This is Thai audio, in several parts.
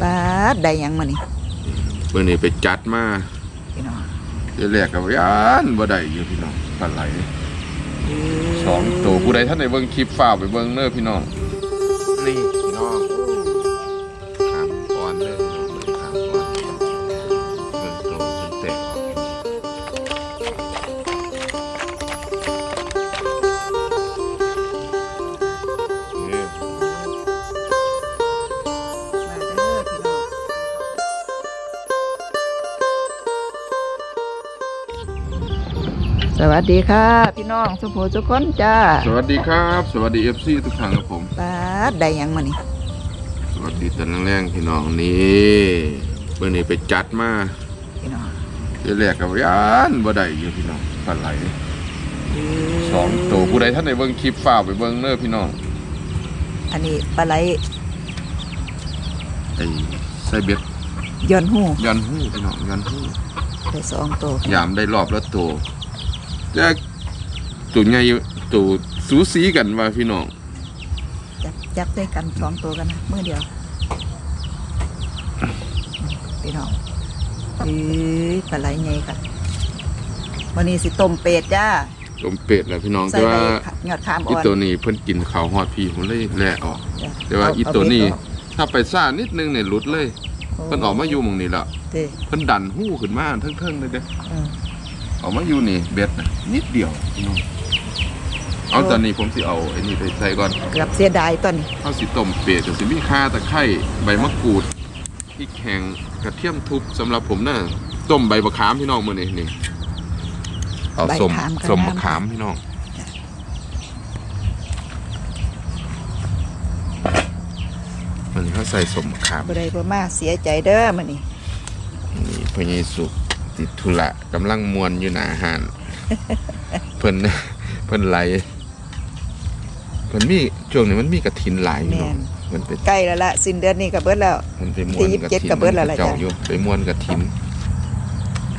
ปาดได้หยังมานี่เมื่อนี้ไปจัดมาพี่น้องเดี๋ยวแรกกับยานบ่ได้อยู่พี่น้องปลาไหลสองตัวผู้ใดท่านในเบิ่งคลิปฝ้ากไปเบิ่งเน้อพี่น้อง สวัสดีค่ะ พี่น้องสุโขทุกคนจ้าสวัสดีครับ สวัสดีเอฟซีทุกท่านครับผมปาดได้หยังมานี่สวัสดีตอนแรงๆพี่น้องนี่เมื่อนี้ไปจัดมาพี่น้องเดี๋ยวแรกกับยานบ่ได้อยู่พี่น้องปลาไหลสองตัวผู้ใดท่านในเบิ่งคลิปฝ้ากไปเบิ่งเน้อพี่น้องอันนี้ปลาไหลไอ้ไส้เบ็ดย้อนหูยันหู้พี่น้องยันหู้ได้สองตัว ยามได้รอบละตัว แต่ตัวใหญ่ตัวสูสีกันว่าพี่น้องจับจับด้วยกันสองตัวกันนะมือเดียวพี่น้องเอ้ยปลาไหลไงค่ะวันนี้สิต้มเป็ดจ้าต้มเป็ดแหละพี่น้องใส่แต่ใบว่าหยอดขามอีอ่อนตัวนี้เพิ่นกินข้าวฮอดพี่ผมเลยแล่ออกจ้ะแต่ว่าเาอีตัวนี้เาเบ็ดอถ้าไปซ่านิดนึงเนี่ยหลุดเลยอกเพิ่นออกมาอยู่หมองนี้แล้วเด้เพิ่นดันหู้ขึ้นมาเทิงๆเลยเด้เอ อออกมาอยู่นี่เบ็ดนะนิดเดียวพี่น้องเอาตอนนี้ผมสิเอาไอ้นี่ไปใส่ก่อนเกือบเสียดายต้นนี้ข้าวสีต้มเป็ดกับสิมีข่าตะไคร้ใบมะกรูดพริกแห้งกระเทียมทุบสำหรับผมน่ะต้มใบมะขามพี่น้องมื้อนี้นี่เอาสมสมมะขามพี่น้องมันเขาใส่สมมะขามบ่ได้บ่มาเสียใจเด้อมื้อนี้นี่พระเยซู ติดธุระกำลังมวนอยู่หน้าอาหารเพิ่นเพิ่นไหลเพิ่นมีช่วงนี้มันมีกระถินหลายอยู่เนาะมันเป็นใกล้แล้วล่ะสิ้นเดือนนี้ก็เบิดแล้วมันไปมวที่นยี่สิบกระเจ็ดถินก็เบิดแล้วล่ะเจ้าจ้ะอยู่ไปมวนกระถิน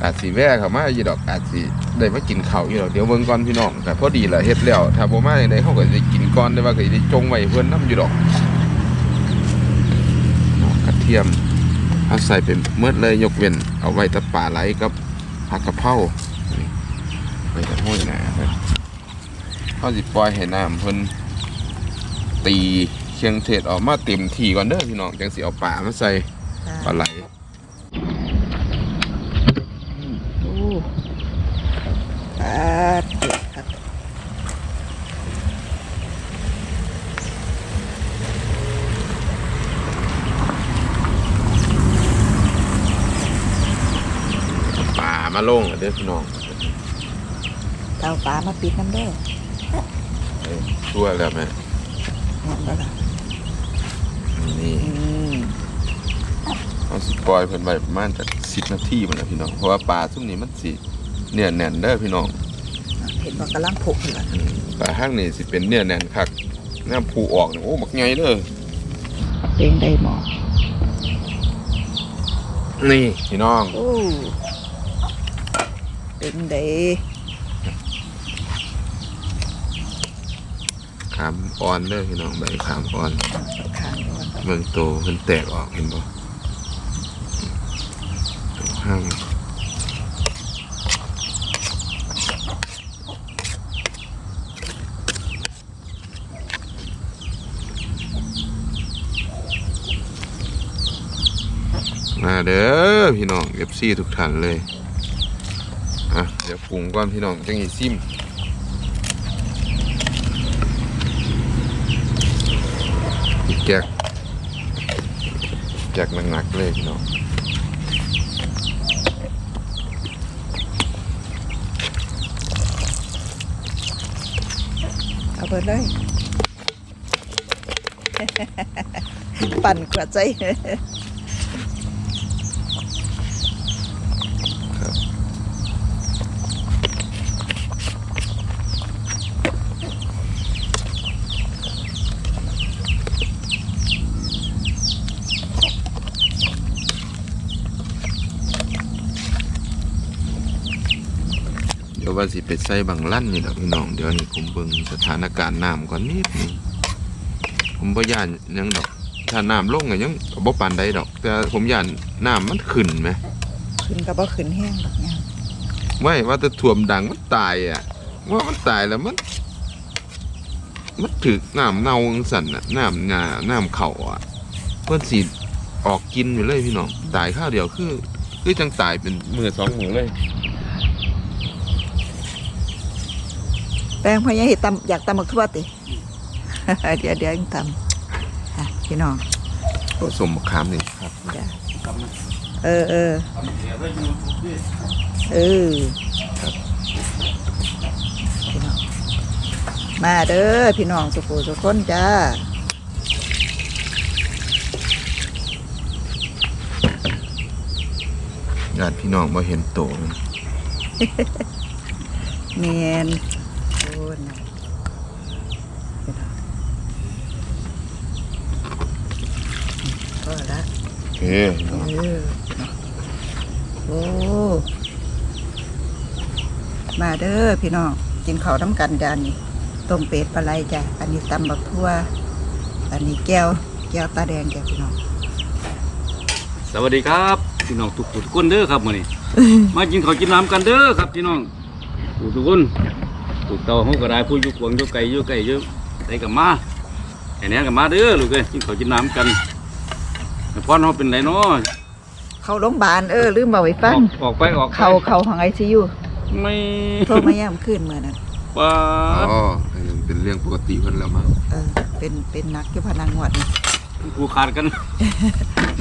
อาจสิแว่เขามาอยู่ดอกอาจสิได้มากินข้าวอยู่ดอกเดี๋ยวเบิ่งก่อนพี่น้องแต่พอดีละเฮ็ดแล้วถ้าบ่มาจังไดเขาก็สิได้กินก่อนได้ว่าก็สิได้จงไว้เพิ่นนํอยู่ดอกกระเทียม เอาใส่เป็นเมื่อเลยยกเว้นเอาไว้ต่ปลาไหลกับผักกะเพราไว้แต่ห้อยนาครับเขาสิปล่อยให้น้ำเพิ่นตีเครื่องเทศออกมาเต็มที่ก่อนเด้อพี่น้องจังสิเอาปลามาใส่ปลาไหลโอ้ปาดเด็ดครับ ปลา มาลงแล้วเด้อพี่น้องเตาฟ้ามาปิดน้ำเด้อเอ้ยชั่วแล้วแม่แม่นบ่ล่ะนี่อืมเอาสิปล่อยเพิ่นไว้ประมาณจักสิบนาทีมันนะพี่น้องเพราะว่าปลาซุ่มนี้มันสิเนื้อแน่นเด้อพี่น้องเห็นว่ากำลังผกอยู่ล่ะอืมปลาห้างนี่สิเป็นเนื้อแน่นคักน้ำผูออกนี่โอ้บักใหญ่เด้อเพลงได้หมอนี่พี่น้อง โอ้ เป็นไดขามอ่อนเด้อพี่น้องใบขามอ่อนขางอ่อนเมืองโตเพิ่นแตกออกเห็นบ่ตัวห้างมาเด้อพี่น้อง FC ทุกท่านเลย ปรุงก่อนพี่น้องจังอีซิมอีกแจกแจกหนักๆเลยพี่น้องเอาเบิดเลย ปั่นกระใจ วว่าสิไปใส่บางลั่นนี่แหละพี่น้องเดี๋ยวนี้ผมเบิ่งสถานการณ์น้ำก่อนนิดหนึงผมบ่ย่านหยังดอกถ้าน้ำลงก็ยังบ่ปานใดดอก แต่ผมย่านน้ำมันขึ้นไหมขึ้นก็บ่ขึ้นแห้งดอกเนี่ยไว้ว่าแต่ท่วมดังมันตายอะ ว่ามันตายแล้วมัน มันถึกน้ำเน่าจังสั่นอะน้ำหญ้าน้ำเข่าอะเพิ่นสิออกกินอยู่เลยพี่น้องตายข้าวเดียวคือคือจังตายเป็นมือสองมือเลย แป้งพ่อใหญ่เฮ็ดตำอยากตำบักทั่วติ เดี๋ยวเดี๋ยวยังตำอะพี่น้องผสมมะขามนี่ครับเดี๋ยวเออเออเออครับพี่น้องมาเด้อพี่น้องสุโขสุคนจ้าญาติพี่น้องมาเห็นโตมันเมียนโอ้นะก็ละ โอเคเออโอ้มาเด้อพี่น้องกินข้าวน้ำกันจานนี้ต้มเป็ดปลาไหลจ้ะอันนี้ตำบักทั่ว อันนี้แก้ว แก้วตาแดงจ้ะพี่น้อง สวัสดีครับพี่น้องทุกผู้ทุกคนเด้อครับมื้อนี้ มากินข้าวกินน้ำกันเด้อครับพี่น้องผู้ทุกคนถูกเตาเฮาก็ได้ผู้อยู่กวางอยู่ไกลอยู่ไกลอยู่ไสก็มาไอ้แหน่ก็มาเด้อลูกเอ้ยกินข้าวกินน้ำกันแต่ พ่อเฮาเป็นไรเนาะเข้าโรงพยาบาลเออลืมบอกไว้อฟังอกออกไปออกไปเข้าเข้าของไอซียูไม่โทรมาย่ำขึ้นเมื่อนั้นป้าอ๋ออันนั้นเป็นเรื่องปกติเพิ่นแล้วมั้งเออเป็นเป็นนักอยู่พนังงวดนี่ผู้ขาดกัน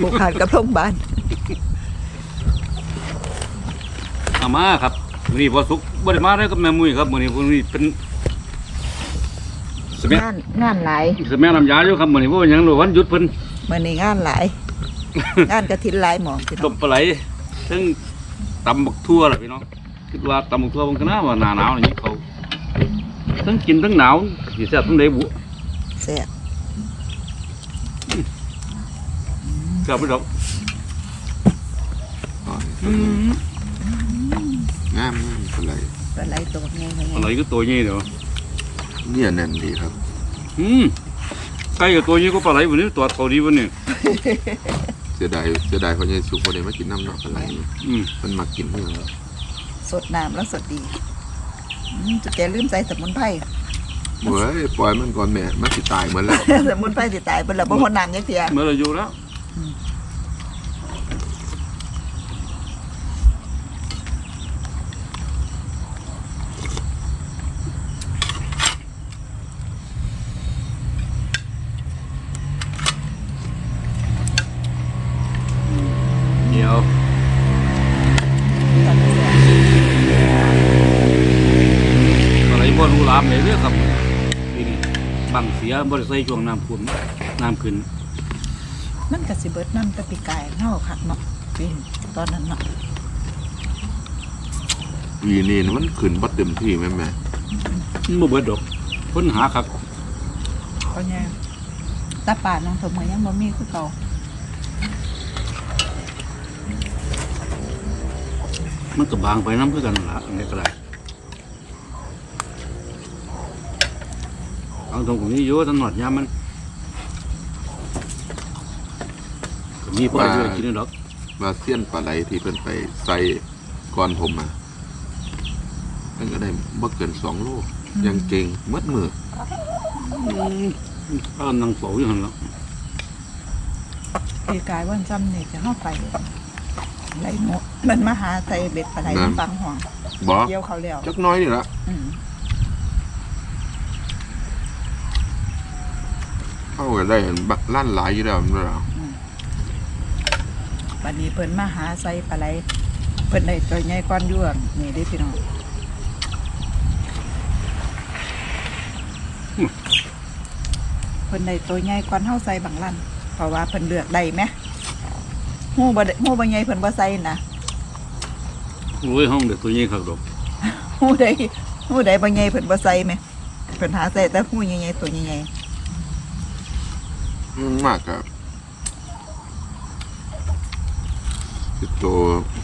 ผูกขาดกับโรงพยาบาลเอามาครับมื้อนี้พอสุกบ่ได้มาได้อกับแม่มุ้ยครับมื้อนี้มื้อนี้เป็นสมัยงานงานหลายสมัยน้ำยาอยู่ครับมื้อนี้บ่ว่าหยังหรอกวันหยุดเพิ่นเมื่อนี้งานหลาย งานกระถินหลายหมองพี่น้ต้อมงปลาไหลซึ่งตำบักทั่วแหละพี่น้องคิดว่าตำบักทั่วบางคณะว่าหนาหนาวอย่างนี้เขาทั้งกินทั้งหนาวสีแซ่บทั้งได้บุแซ่บแซ่บไปดอกอ๋อองามงามเป็นไรปลาไหลตัวบักใหญ่ๆปลาไหลก็ตัวนี้เดี๋ยวเนี่ยแน่นดีครับอืมไก่กับตัวนี้ก็ปลาไหลวันนี้ตัวเกาดีวันนี้ เสียดายเสียดายคนยังสุกคนได้มากินน้ำเนาะเป็นไรอืมมันมากินเพื่อสดน้ำแล้วสดดีอืมจะแกลืมใส่สมุนไพรเฮ้ยปล่อยมันก่อนแม่มันสิตายเหมือนแล้ว สมุนไพรสิตายเบิ่นละบ่ฮอดน้ำจักเที่ยเมื่อเราอยู่แล้วเดี๋ยวอะไรบ่รู้ลามเลยเด้อครับปีนี้ บังเสียบ่ได้ใส่ช่วงน้ำขึ้นน้ำขึ้นมันก็สิเบิดน้ำแตะปีกายเฮาคักเนาะปีนตอนนั้นเนาะวีนี่มันขึ้นบัดเต็มที่แม่แม่มันบ่เบิดดอกค้นหาครับเขาแย่ตาป่าน้องสมมือยังบ่มีคือเก่ามันก็บางไปน้ำคือกันนั่นละอันนี้ก็ได้ เอาตรงนี้อยู่ตลอดยามมันก็มีพออยู่กินดอกว่าเสี้ยนปลาไหลที่เพิ่นไปใส่ก่อนผมมาเพิ่นก็ได้บ่เกินสองโลยังเก่งมัดมือก็นั่งเฝ้าอยู่หั่นแล้วปีกายวันซ้ำนี่จะเฮาไปไหลหมมันมาหาใส่เบ็ดปลาไหลน้ำฟังห่วงบ่เกี่ยวเขาแล้วจักหน้อยนี่ละ อืม เข้าไปได้บักลั่นหลายอยู่แล้วนั่นล่ะวันนี้เพิ่นมาหาใส่ปลาไหลเพิ่นได้ตัวใหญ่ก้อนยวงนี่เด้อพี่น้องเพิ่นได้ตัวใหญ่ก้อนเฮาใส่บางลั่นเพราะว่าเพิ่นเลือกได้ไหมฮู้บ่ได้ฮู้บ่ใหญ่เพิ่นบ่ใส่นะรวยห้องเด็กตัวนี้ครับดอกฮู้ใดฮู้ใดบ่ใหญ่เพิ่นบ่ใส่ไหมเพิ่นหาใส่แต่ฮู้ใหญ่ๆตัวใหญ่อื มมากครับสิโต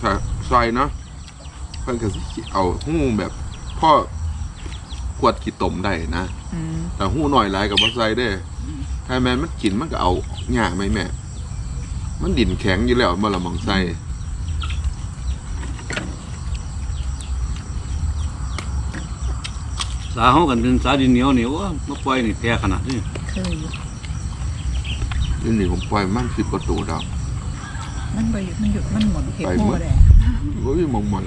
ถ้าซอยเนาะเพิ่นก็สิเอาหู้แบบพ่อขวดขี้ตมได้นะๆอืมแต่หู้หน่อยหลายกับบ่ใส่เด้ถ้าให้แม่นมันกินมันก็เอาหญ้าไหมแม่ มันดินแข็งอยู่แล้วบ่ละหมองใส่สาเฮากันเป็นสาดินเหนียวนี่โอ้มาปล่อยนี่แพ้ขนาดนี้เคยอยู่ นี่นี่ผมปล่อยมันสิบประตูดอกมันไปอยู่มันหยุดมันหมุนเห็ดไปโม่หมดแหละโอ้ยมองมัน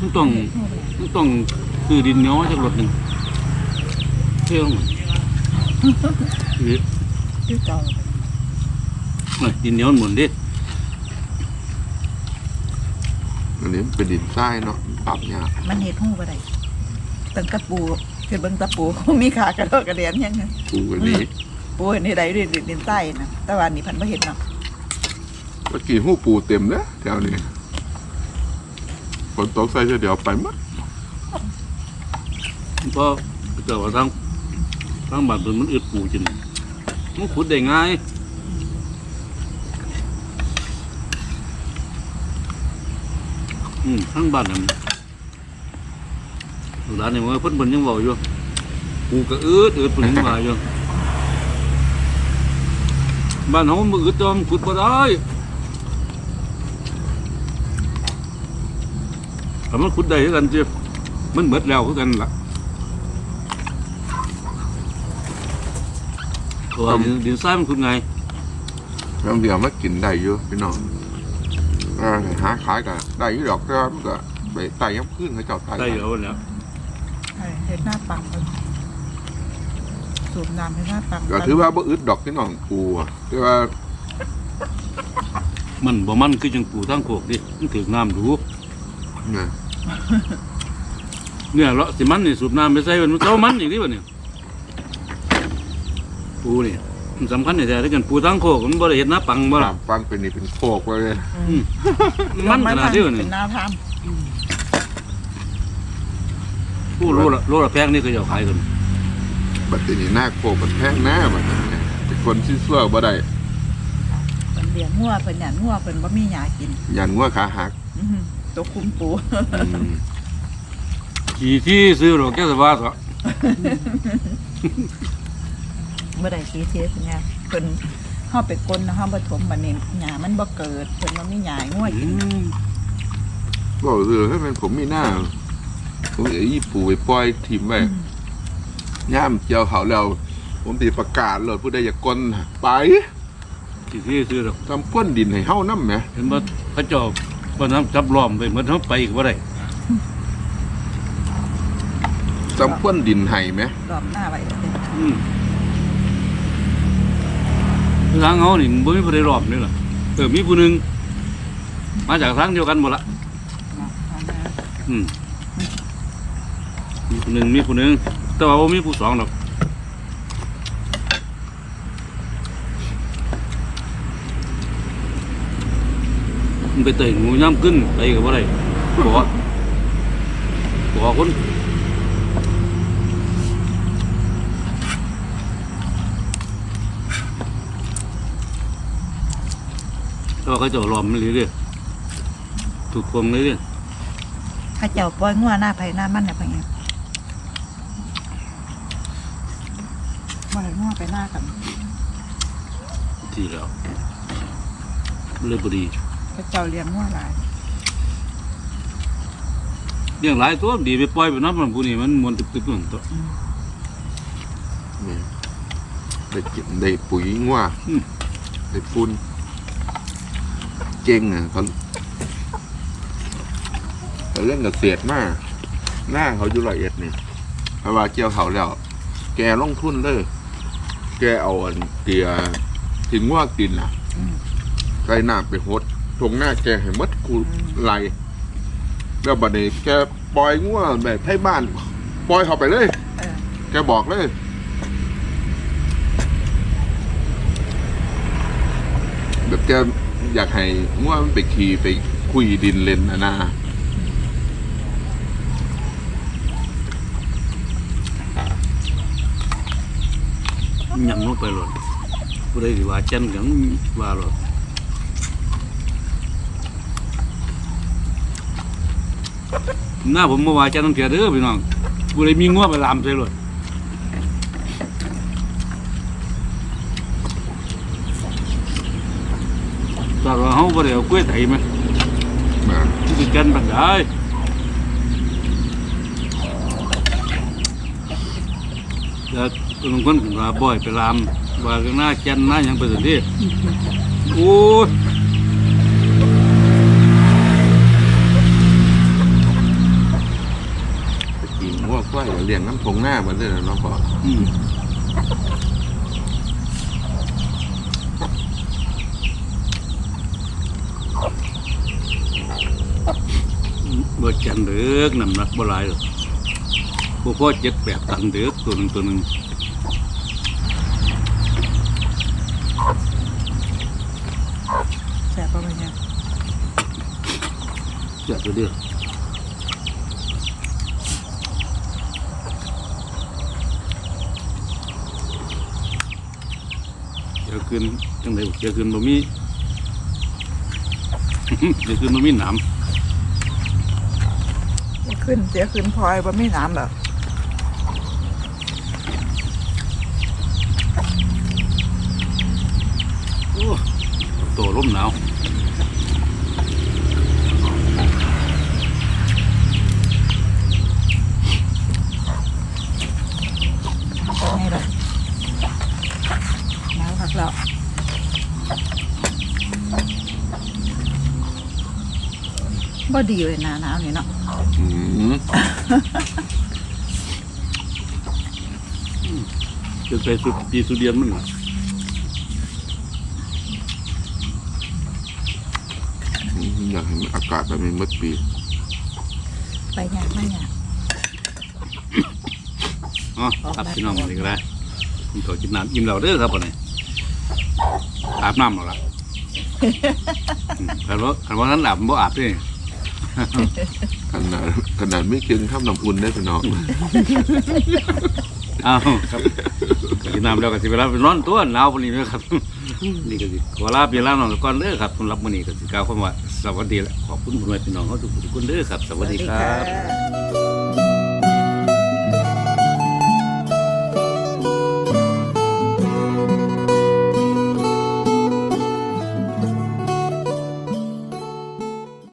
มันต้องเห็ดโม่แหละมันต้องคือดินเหนียวจักรถหนึงเที่ยวมันนี่คือเก่าน่ะดินเหนียวมันหมุนดิอันนี้มันเป็นดินทรายเนาะปรับยากมันเห็ดโม่ไปได้ตั้งกระปูคือเบิ่งตะปูเขามีขากระโดดกระเดียนยังไงปูอันนี้ ปูเห็นนี่ได้ดินดินดินใต้นะแต่ว่านี่พันไม่เห็นเนาะเมื่อกี้หูปูเต็มเลยแถวนี้ฝนตกใส่เดี๋ยวไปหมั้เพราะเกิดว่าทางทางบ้านเพิ่นมันอึดปูจริงมันขุดได้ง่ายอืมทางบ้านนั่นลูกหลานนี่มันเพิ่นเพิ่นยังเว้าอยู่ปูก็อึดอึดเพิ่นยังว่าอยู่ บ้านเฮามันอึดจอมนขุดบ่ได้แต่มันขุดได้คือกันเจียมันหมดแล้วคือกันล่ะตัวดินดินทรายมันคุณไงบางเดียวมากินได้เยอะพี่น้องเออหาขายกันได้อยี่ดอกก็มันก็ไปไต่ยับขึ้นเขาเจ้าไต่ ได้เยอะแล้วใช่เห็ดหน้าปังเลย สูบน้ำให้หน้าปังก็ถือว่าบ่อึดดอกพี่น้องปูอะแต่ว่ามันบ่มันคือจังปูทั้งโคกดิมันถึงน้ำดูเนี่ยเนี่ยเลาะสิมันนี่สูบน้ำไปใส่มันมันเจ้ามันอย่างนี้บ่เนี่ยปูนี่มันสำคัญในแต่ที่กันปูทั้งโคกมันบ่ได้เห็นหน้าปังบ่ล่ะตามฟังเป็นนี่เป็นโคกไปเลยอืมมันขนาดนี้บ่เป็เนี่ยนหน้าทามผู้โลละโลละแพงนี่ก็จะขายกัน บัดนี้หน้าโคกมันแพงหน้าบัดนี้เนี่ยเป็นคนที่ซั่วบ่ได้เป็นเลี้ยงงัวเป็นหยางัวเป็นบะหมี่หยากินยันงัวขาหักอื้อหือตัวคุมปู อืมขี่ที่ซื้อหรอกแก้วสบายสะเมื่อใดทีเทสเนี่ยเพิ่นเข้าไปกลนนะเข้าไปถมบันนี้หยามันบ่เกิดเพิ่นบ่มีหยางัวอืกินมบอกเลยให้มันผมมีหน้าผมเอาอีปูไปปล่อยถิ่มไว้ ย่ามเจียวเขาแล้ว ผมตีประกาศเลยผู้ใดอยากกลนไปขี่ที่ซื้อหรอกทำก้นดินให้เฮาน้ำไหมเห็นบ่เขาเจ้าบ่น้ำจับล้อมไปเหมือนเขาไปอีกบ่ได้ทำก้นดินให้ไหมรอบหน้าไว้เด้ออืมทางเขานี่บ่มีผู้ใดรอบนี่ล่ะเออมีผู้หนึงมาจากทางเดียวกันหมดละเนาะเอามาอืมมีผู้หนึงมีผู้หนึง แต่ว่าบ่มีผู้สองหรอกไปเตะงูย่ำขึ้นไปกับอะไรบอกบอกคนแต่ว่าเขาเจะล้อมมันเรื่อยๆถูกควงเรื่อยข้าเจ้าปล่อยงัวหน้าไผหน้ามันน่ะเพิ่น ไงบ่ให้งัวไปหน้ากันๆทีแล้วมันเลยพอดีข้าเจ้าเลี้ยงงัวหลายเลี้ยงหลายตัวดีไปปล่อยไปน้ำมันผู้นี้มันมวนตึบๆนั่นตัวนี่ได้กินได้ปุ๋ยงัวอืมได้ฟุ้นเก่งอะเขาเขาเรื่องเกษตรมากหน้าเขาอยู่ละเอียดนี่เพราะว่าเกี่ยวเขาแล้ว แกลงทุนเลยแกเอาอันเตียถึงว่ากินอะอืมใส่น้ำไปหดตรงหน้าแกให้หมดกูไหลแล้วบัดนี้แกปล่อยงัวแบบให้บ้าน ปล่อยเขาไปเลยเออแกบอกเลย แบบแกอยากให้ง่วมันไปขี่ไปคุยดินเลนนะนะ ยำลงไปหลดผู้ใดที่ว่าจันกันว่าหลดหน้าผมมาว่าจันต้องเสียเด้อพี่น้องผู้ใดมีง้อไปลามใส่หลดตอนเราเขาบ่ได้เอากล้วยไถไหมมาที่ติดกันบันได Good. บางคนก็ว่าบ่อยไปลามว่าหน้าแก่นหน้าหยังไปซั่นติโอ้ยตะกี้หัวกล้วยเลี้ยงน้ำทงหน้ามันเลยนะเนาะพ่ออืมบ่แก่นเด้อน้ำหนักบ่หลายหรอกบ่พอ7 8ตันเด้อตัวหนึงตัวหนึง แซ่บประมาณนี้ เจ็บตัวเดียวเดี๋ยวคืนจังไดเดี๋ยวคืนบ่มีเดี๋ยวคืนบ่มีหนามขึ้นเสียขึ้นพลอยบ่มีน้ำแบบโอ้โตร่มหนาว เป็นไงล่ะหนาวคัก แล้วบ่ดีเลยหนาหนาวนี่เนาะอืมจะไปสุดปีสุดเดียนมันน่ะอยากเห็นอากาศแบบนี้เมื่อปี ไปยากไม่ยากอ๋อครับพี่น้องนี่ก็ได้กินข้าวกินน้ำอิ่มแล้วเด้อครับบ่นี่ อาบน้ำแล้วล่ะอืมคันว่าคันว่านั้นอาบบ่อาบเด้ขนาดขนาดไม่กินข้าวน้ำอุ่นได้พี่น้องอ้าวครับกินน้ำแล้วก็สิเวลาไปนอนตัวหนาวปานนี้นะครับนี่ก็สิขอลาพี่ลาน้องก่อนเด้อครับสำหรับมื้อนี้ก็สิกล่าวคำว่าสวัสดีและขอบคุณพ่อแม่พี่น้องเฮาทุกๆคนเด้อครับ สวัสดีครับบ